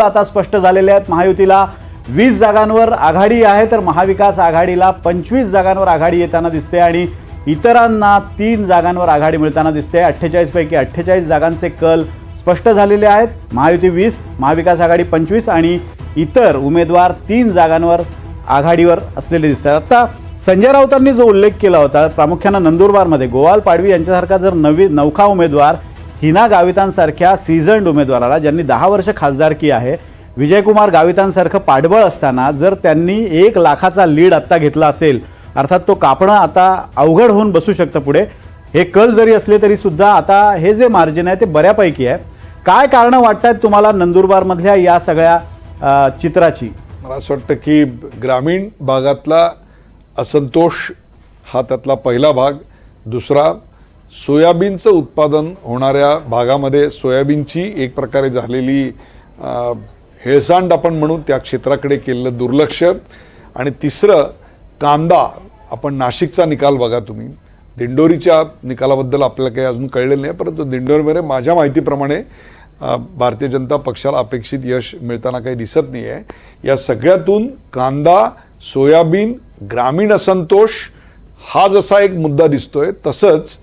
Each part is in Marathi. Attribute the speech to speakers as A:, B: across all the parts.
A: आता स्पष्ट झालेले आहेत. महायुतीला वीस जागांवर आघाडी आहे तर महाविकास आघाडीला पंचवीस जागांवर आघाडी येताना दिसते आणि इतरांना तीन जागांवर आघाडी मिळताना दिसते. अठ्ठेचाळीस पैकी अठ्ठेचाळीस जागांचे कल स्पष्ट झालेले आहेत. महायुती वीस महाविकास आघाडी पंचवीस आणि इतर उमेदवार तीन जागांवर आघाडीवर असलेले दिसतात. आता संजय राऊतांनी जो उल्लेख केला होता प्रामुख्यानं नंदुरबारमध्ये गोवाल पाडवी यांच्यासारखा जर नवी नौखा उमेदवार हिना गावितांसारख्या सीझन्ड उमेदवाराला ज्यांनी दहा वर्ष खासदारकी आहे विजयकुमार गावितांसारखं पाठबळ असताना जर त्यांनी एक लाखाचा लीड आत्ता घेतला असेल अर्थात तो कापणं आता अवघड होऊन बसू शकतं पुढे. हे कल जरी असले तरी सुद्धा आता हे जे मार्जिन आहे ते बऱ्यापैकी आहे. काय कारणं वाटतात तुम्हाला नंदुरबारमधल्या या सगळ्या चित्राची?
B: मला असं वाटतं की ग्रामीण भागातला असंतोष हा त्यातला पहिला भाग. दुसरा सोयाबीनचं उत्पादन होणाऱ्या भागामध्ये सोयाबीनची एक प्रकारे झालेली हेळसांड आपण म्हणू त्या क्षेत्राकडे केलेलं दुर्लक्ष. आणि तिसरं कांदा. आपण नाशिकचा निकाल बघा तुम्ही. दिंडोरीच्या निकालाबद्दल आपल्याला काही अजून कळलेलं नाही परंतु दिंडोरीमध्ये माझ्या माहितीप्रमाणे भारतीय जनता पक्षाला अपेक्षित यश मिळताना काही दिसत नाही आहे या सगळ्यातून कांदा सोयाबीन ग्रामीण असंतोष हा जसा एक मुद्दा दिसतोय तसंच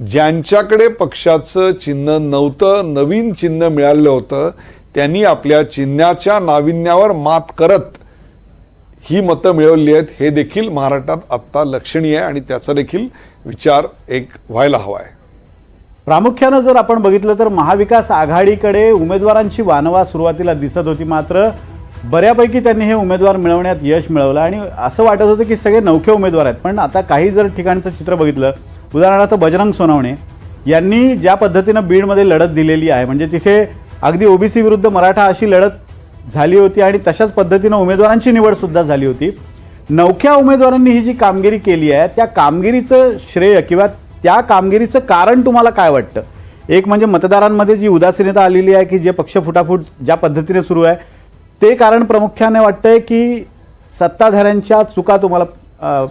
B: ज्यांच्याकडे पक्षाचं चिन्ह नव्हतं नवीन चिन्ह मिळालं होतं त्यांनी आपल्या चिन्हाच्या नाविन्यावर मात करत ही मतं मिळवली आहेत. हे देखील महाराष्ट्रात आत्ता लक्षणीय आहे आणि त्याचा देखील विचार एक व्हायला हवा आहे.
A: प्रामुख्यानं जर आपण बघितलं तर महाविकास आघाडीकडे उमेदवारांची वानवा सुरुवातीला दिसत होती. मात्र बऱ्यापैकी त्यांनी हे उमेदवार मिळवण्यात यश मिळवलं. आणि असं वाटत होतं की सगळे नौखे उमेदवार आहेत. पण आता काही जर ठिकाणचं चित्र बघितलं उदाहरणार्थ बजरंग सोनवणे यांनी ज्या पद्धतीनं बीडमध्ये लढत दिलेली आहे म्हणजे तिथे अगदी ओबीसी विरुद्ध मराठा अशी लढत झाली होती आणि तशाच पद्धतीनं उमेदवारांची निवडसुद्धा झाली होती. नवख्या उमेदवारांनी ही जी कामगिरी केली आहे त्या कामगिरीचं श्रेय किंवा त्या कामगिरीचं कारण तुम्हाला काय वाटतं? एक म्हणजे मतदारांमध्ये जी उदासीनता आलेली आहे की जे पक्ष फुटाफूट ज्या पद्धतीने सुरू आहे ते कारण प्रामुख्याने वाटतंय की सत्ताधाऱ्यांच्या चुका तुम्हाला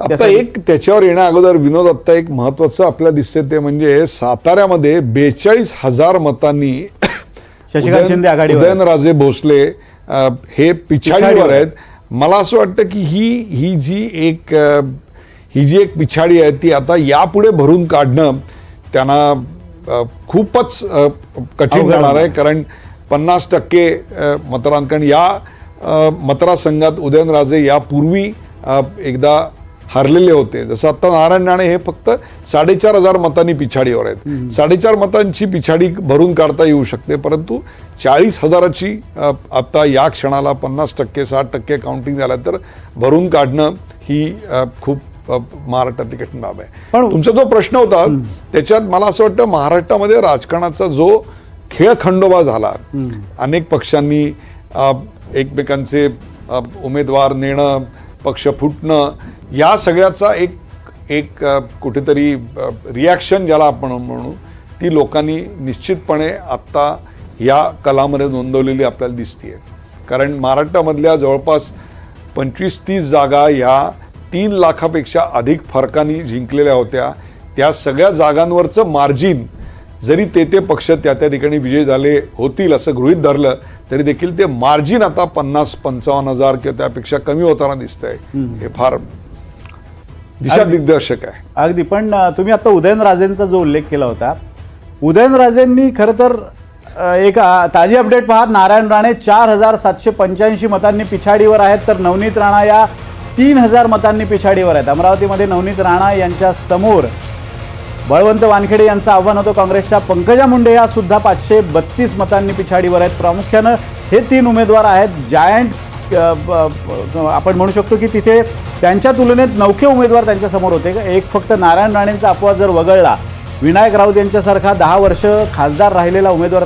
B: आता एक त्याच्यावर येण्या अगोदर विनोद आत्ता एक महत्वाचं आपल्याला दिसते ते म्हणजे साताऱ्यामध्ये बेचाळीस हजार मतांनी
A: शशिकांत शिंदे आहेत.
B: उदयनराजे भोसले हे पिछाडीवर आहेत मला असं वाटतं की ही ही जी एक ही जी एक पिछाडी आहे ती आता यापुढे भरून काढणं त्यांना खूपच कठीण जाणार आहे. कारण पन्नास टक्के कारण या मतदारसंघात उदयनराजे यापूर्वी एकदा हरलेले होते. जसं आता नारायण राणे हे फक्त साडेचार हजार मतांनी पिछाडीवर आहेत. साडेचार मतांची पिछाडी भरून काढता येऊ शकते परंतु चाळीस हजाराची आता या क्षणाला पन्नास टक्के साठ टक्के काउंटिंग झालं तर भरून काढणं ही खूप महाराष्ट्रातली कठीण बाब आहे.
A: पण-
B: तुमचा जो प्रश्न होता त्याच्यात मला असं वाटतं महाराष्ट्रामध्ये राजकारणाचा जो खेळ खंडोबा झाला अनेक पक्षांनी एकमेकांचे उमेदवार नेणं पक्ष फुटणं या सगळ्याचा एक एक कुठेतरी रिॲक्शन ज्याला आपण म्हणू ती लोकांनी निश्चितपणे आत्ता या कलामध्ये नोंदवलेली आपल्याला दिसतीये. कारण महाराष्ट्रामधल्या जवळपास पंचवीस तीस जागा ह्या तीन लाखापेक्षा अधिक फरकानी जिंकलेल्या होत्या. त्या सगळ्या जागांवरचं मार्जिन जरी ते ते पक्ष त्या त्या ठिकाणी विजयी झाले होतील असं गृहीत धरलं तरी देखील ते मार्जिन आता पन्नास पंचावन्न हजार किंवा त्यापेक्षा कमी होताना दिसतंय. हे फार दिशा दिग्दर्शक आहे.
A: अगदी. पण तुम्ही आता उदयनराजेंचा जो उल्लेख केला होता उदयनराजेंनी खरं तर एक ताजी अपडेट पहा नारायण राणे चार हजार सातशे पंच्याऐंशी मतांनी पिछाडीवर आहेत तर नवनीत राणा या तीन हजार मतांनी पिछाडीवर आहेत. अमरावतीमध्ये नवनीत राणा यांच्या समोर बळवंत वानखेडे यांचं आव्हान होतं. काँग्रेसच्या पंकजा मुंडे या सुद्धा पाचशे बत्तीस मतांनी पिछाडीवर आहेत. प्रामुख्यानं हे तीन उमेदवार आहेत. जायंट आपण म्हणू शकतो की तिथे त्यांच्या तुलनेत नौखे उमेदवार त्यांच्यासमोर होते होते. एक फक्त नारायण राणेंचा अपवाद जर वगळला विनायक राऊत यांच्यासारखा दहा वर्ष खासदार राहिलेला उमेदवार